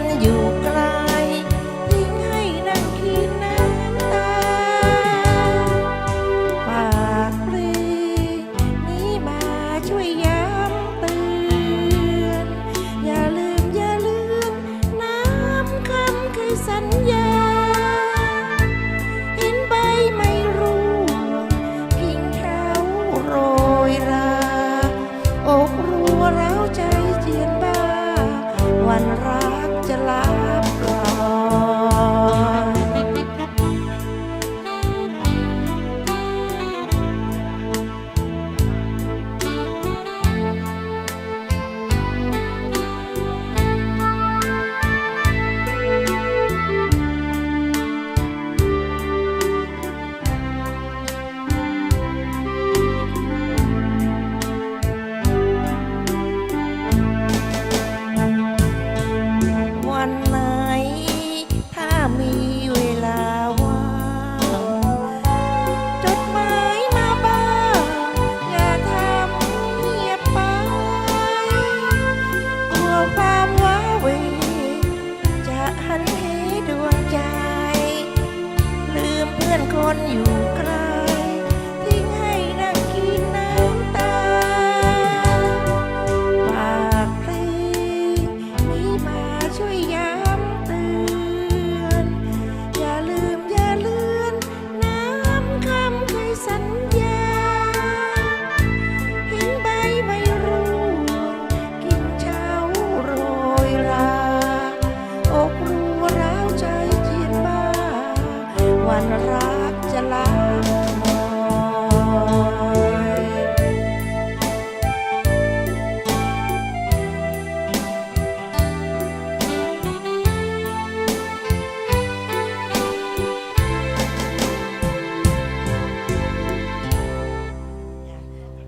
นอยู่ไกลยิ่งให้นั่งคิดน้ำตา ปากปลือนี้มาช่วยย้ำเตือน อย่าลืมอย่าลืม น้ำคำเคยสัญญา เห็นใบไม่รู้พิงเท้าโรยรา อกรัวราใจเจียนบ้าวัน ฉันดวงใจ ลืมเพื่อนคนอยู่ใกล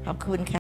ขอบคุณค่ะ